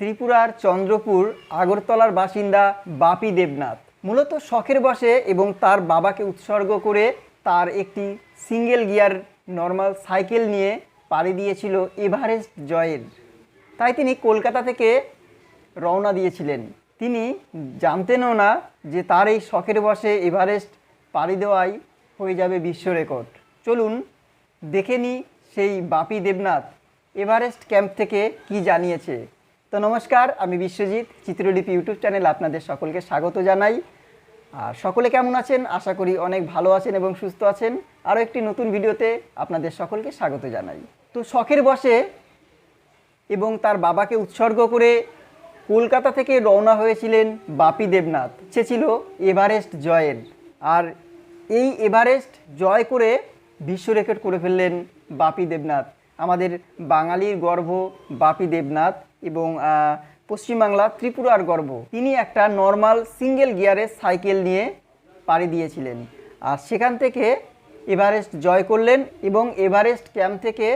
ত্রিপুরার চন্দ্রপুর আগরতলার বাসিন্দা বাপি দেবনাথ। মূলত শখের বসে এবং তার বাবাকে উৎসর্গ করে তার একটি সিঙ্গেল গিয়ার নর্মাল সাইকেল নিয়ে পাড়ি দিয়েছিল এভারেস্ট জয়ের। তাই তিনি কলকাতা থেকে রওনা দিয়েছিলেন। তিনি জানতেনও না যে তার এই শখের বসে এভারেস্ট পাড়ি দেওয়াই হয়ে যাবে বিশ্ব রেকর্ড। চলুন দেখে নিই সেই বাপি দেবনাথ এভারেস্ট ক্যাম্প থেকে কি জানিয়েছে। তো নমস্কার, আমি বিশ্বজিৎ, চিত্রলিপি ইউটিউব চ্যানেল আপনাদের সকলকে স্বাগত জানাই। আর সকলে কেমন আছেন? আশা করি অনেক ভালো আছেন এবং সুস্থ আছেন। আরও একটি নতুন ভিডিওতে আপনাদের সকলকে স্বাগত জানাই। তো শখের বসে এবং তার বাবাকে উৎসর্গ করে কলকাতা থেকে রওনা হয়েছিলেন বাপি দেবনাথ। সে ছিল এভারেস্ট জয়ের। আর এই এভারেস্ট জয় করে বিশ্ব রেকর্ড করে ফেললেন বাপি দেবনাথ। আমাদের বাঙালির গর্ব বাপি দেবনাথ। এবং পশ্চিমবাংলা ত্রিপুরার গর্ব। তিনি একটা নর্মাল সিঙ্গেল গিয়ারের সাইকেল নিয়ে পাড়ি দিয়েছিলেন। আর সেখান থেকে এভারেস্ট জয় করলেন এবং এভারেস্ট ক্যাম্প থেকে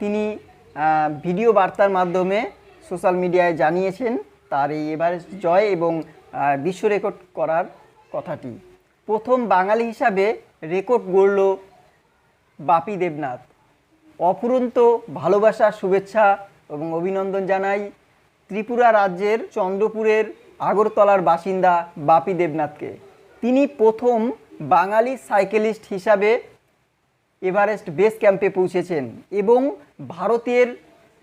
তিনি ভিডিও বার্তার মাধ্যমে সোশ্যাল মিডিয়ায় জানিয়েছেন তার এই এভারেস্ট জয় এবং বিশ্ব রেকর্ড করার কথাটি। প্রথম বাঙালি হিসাবে রেকর্ড গড়ল বাপি দেবনাথ। অফুরন্ত ভালোবাসা, শুভেচ্ছা এবং অভিনন্দন জানাই ত্রিপুরা রাজ্যের চন্দ্রপুরের আগরতলার বাসিন্দা বাপি দেবনাথকে। তিনি প্রথম বাঙালি সাইকেলিস্ট হিসাবে এভারেস্ট বেস ক্যাম্পে পৌঁছেছেন এবং ভারতের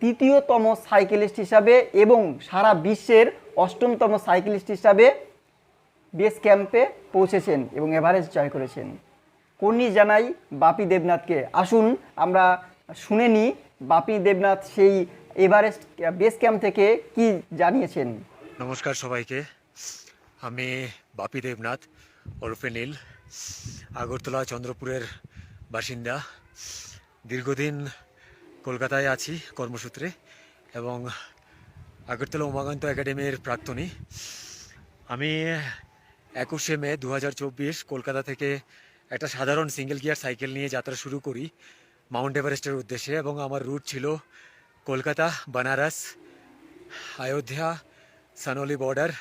তৃতীয়তম সাইকেলিস্ট হিসাবে এবং সারা বিশ্বের অষ্টমতম সাইকেলিস্ট হিসাবে বেস ক্যাম্পে পৌঁছেছেন এবং এভারেস্ট জয় করেছেন। কর্নি জানাই বাপি দেবনাথকে। আসুন আমরা শুনে নিই বাপি দেবনাথ সেই এভারেস্ট বেস ক্যাম্প থেকে কি জানিয়েছেন? নমস্কার সবাইকে। আমি বাপি দেবনাথ, ওরফে নীল, আগরতলা চন্দ্রপুরের বাসিন্দা। দীর্ঘদিন কলকাতায় আছি কর্মসূত্রে এবং আগরতলা উমাকান্ত একাডেমির প্রাক্তনী। আমি একুশে মে দু হাজার চব্বিশ কলকাতা থেকে একটা সাধারণ সিঙ্গেল গিয়ার সাইকেল নিয়ে যাত্রা শুরু করি মাউন্ট এভারেস্টের উদ্দেশ্যে এবং আমার রুট ছিল কলকাতা, বনারস, অযোধ্যা, সানোলি বর্ডার,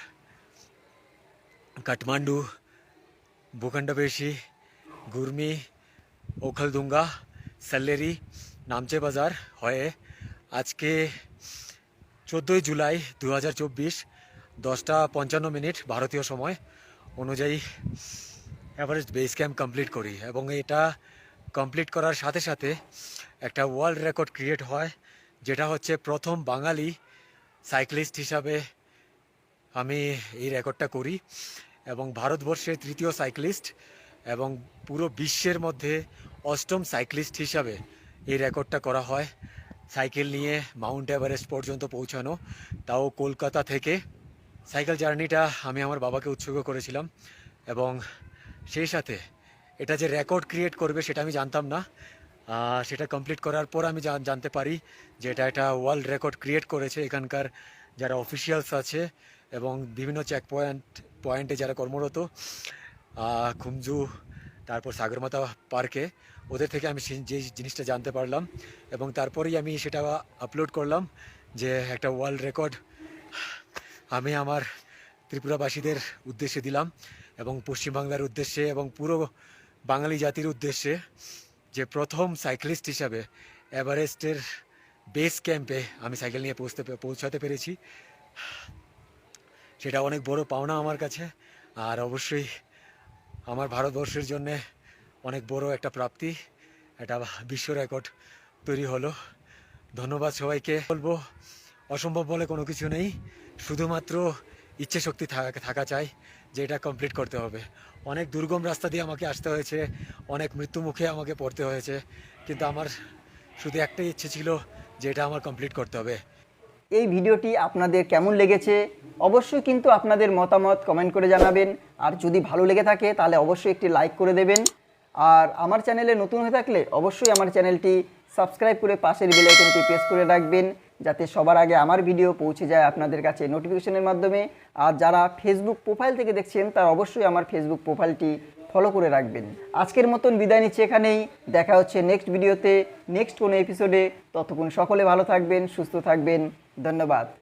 কাঠমান্ডু ভূখণ্ডবেশি গুরমি, ওখলদুঙ্গা, সাল্লেরি, নামচে বাজার হয়ে আজকে চোদ্দোই জুলাই দু হাজার চব্বিশ, দশটা পঞ্চান্ন মিনিট ভারতীয় সময় অনুযায়ী এভারেস্ট বেস ক্যাম্প কমপ্লিট করি এবং এটা কমপ্লিট করার সাথে সাথে একটা ওয়ার্ল্ড রেকর্ড ক্রিয়েট হয়। যেটা হচ্ছে প্রথম বাঙালি সাইক্লিস্ট হিসাবে আমি এই রেকর্ডটা করি এবং ভারতবর্ষের তৃতীয় সাইক্লিস্ট এবং পুরো বিশ্বের মধ্যে অষ্টম সাইক্লিস্ট হিসাবে এই রেকর্ডটা করা হয়। সাইকেল নিয়ে মাউন্ট এভারেস্ট পর্যন্ত পৌঁছানো, তাও কলকাতা থেকে। সাইকেল জার্নিটা আমি আমার বাবাকে উৎসর্গ করেছিলাম এবং সেই সাথে এটা যে রেকর্ড ক্রিয়েট করবে সেটা আমি জানতাম না। সেটা কমপ্লিট করার পর আমি জানতে পারি যে এটা একটা ওয়ার্ল্ড রেকর্ড ক্রিয়েট করেছে এখানকার যারা অফিসিয়ালস আছে এবং বিভিন্ন চেক পয়েন্ট পয়েন্টে যারা কর্মরত খুমজু, তারপর সাগরমাতা পার্কে ওদের থেকে আমি যে জিনিসটা জানতে পারলাম এবং তারপরেই আমি সেটা আপলোড করলাম যে একটা ওয়ার্ল্ড রেকর্ড আমি আমার ত্রিপুরাবাসীদের উদ্দেশ্যে দিলাম এবং পশ্চিমবাংলার উদ্দেশ্যে এবং পুরো বাঙালি জাতির উদ্দেশ্যে। যে প্রথম সাইক্লিস্ট হিসাবে এভারেস্টের বেস ক্যাম্পে আমি সাইকেল নিয়ে পৌঁছতে পৌঁছাতে পেরেছি। সেটা অনেক বড় পাওনা আমার কাছে, আর অবশ্যই আমার ভারতবর্ষের জন্যে অনেক বড় একটা প্রাপ্তি, একটা বিশ্ব রেকর্ড তৈরি হলো। ধন্যবাদ সবাইকে। বলব, অসম্ভব বলে কোনো কিছু নেই, শুধুমাত্র ইচ্ছে শক্তি থাকা থাকা চাই যে এটা কমপ্লিট করতে হবে। অনেক দুর্গম রাস্তা দিয়ে আমাকে আসতে হয়েছে, অনেক মৃত্যু মুখে আমাকে পড়তে হয়েছে, কিন্তু আমার শুধু একটাই ইচ্ছে ছিল যে এটা আমার কমপ্লিট করতে হবে। এই ভিডিওটি আপনাদের কেমন লেগেছে? অবশ্যই কিন্তু আপনাদের মতামত কমেন্ট করে জানাবেন। আর যদি ভালো লেগে থাকে, তাহলে অবশ্যই একটি লাইক করে দেবেন। আর আমার চ্যানেলে নতুন হয়ে থাকলে অবশ্যই আমার চ্যানেলটি সাবস্ক্রাইব করে পাশের বেল আইকনটি প্রেস করে রাখবেন। যাতে সবার আগে আমার ভিডিও পৌঁছে যায় আপনাদের কাছে নোটিফিকেশনের মাধ্যমে। আর যারা ফেসবুক প্রোফাইল থেকে দেখছেন, তারা অবশ্যই আমার ফেসবুক প্রোফাইলটি ফলো করে রাখবেন। আজকের মতন বিদায় নিচ্ছি এখানেই। দেখা হচ্ছে নেক্সট ভিডিওতে নেক্সট কোনো এপিসোডে ততক্ষণ সকলে ভালো থাকবেন, সুস্থ থাকবেন। ধন্যবাদ।